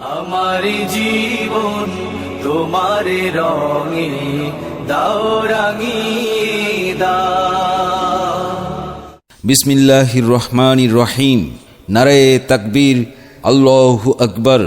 আমার জীবন তোমার রঙে দাও রাঙিয়ে দাও। বিসমিল্লাহির রহমানির রহিম। নারায়ে তাকবীর। আল্লাহু আকবর।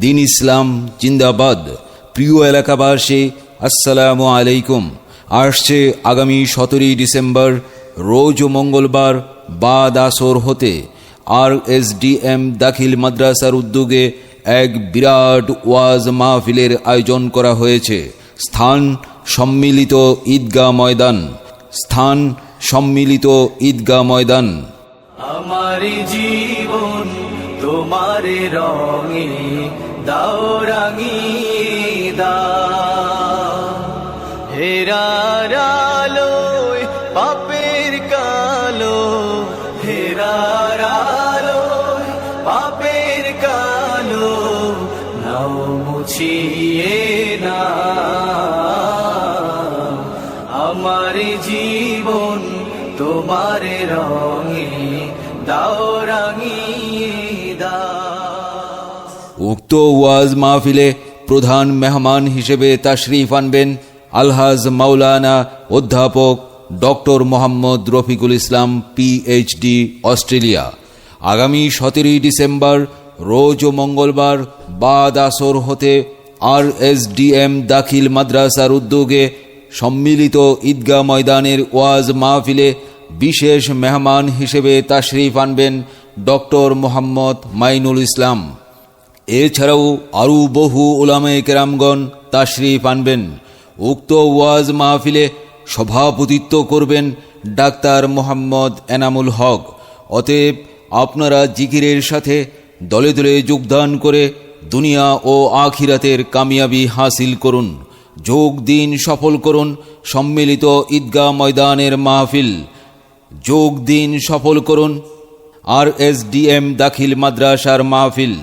দিন ইসলাম জিন্দাবাদ। প্রিয় এলাকাবাসী, আসসালামু আলাইকুম। আসছে আগামী সতেরোই ডিসেম্বর, রোজ মঙ্গলবার বাদ আসর হতে। আর এস ডি এম দাখিল মাদ্রাসার উদ্যোগে এক বিরাট ওয়াজ মাহফিলের আয়োজন করা হয়েছে। স্থান সম্মিলিত ঈদগাহ ময়দান। স্থান সম্মিলিত ঈদগাহ ময়দান। আমার জীবন তোমার রঙে দাও দাও। হেরার আলোয় মুছিয়ে না। আমার জীবন তোমার রঙে দাও উক্ত ওয়াজ মাহফিলে প্রধান মেহমান হিসেবে তাশরিফ আনবেন আলহাজ মাওলানা অধ্যাপক doctor Mohammad Rafiqul Islam PhD Australia. আগামী সতেরোই ডিসেম্বর রোজ ও মঙ্গলবার বাদ আসর হতে আর এস দাখিল মাদ্রাসার উদ্যোগে সম্মিলিত ঈদগাহ ময়দানের ওয়াজ মাহফিলে বিশেষ মেহমান হিসেবে তাশরিফ আনবেন ডক্টর মোহাম্মদ মাইনুল ইসলাম। এছাড়াও আরও বহু ওলামে কেরামগণ তাশরিফ আনবেন। উক্ত ওয়াজ মাহফিলে সভাপতিত্ব করবেন ডাক্তার মোহাম্মদ এনামুল হক। অতএব আপনারা জিকিরের সাথে দলে দলে যোগদান করে দুনিয়া ও আখিরাতের কামিয়াবি হাসিল করুন। যোগ দিন সফল করুন। সম্মিলিত ঈদগাহ ময়দানের মাহফিল। যোগ দিন সফল করুন। আর এস ডি এম দাখিল মাদ্রাসার মাহফিল।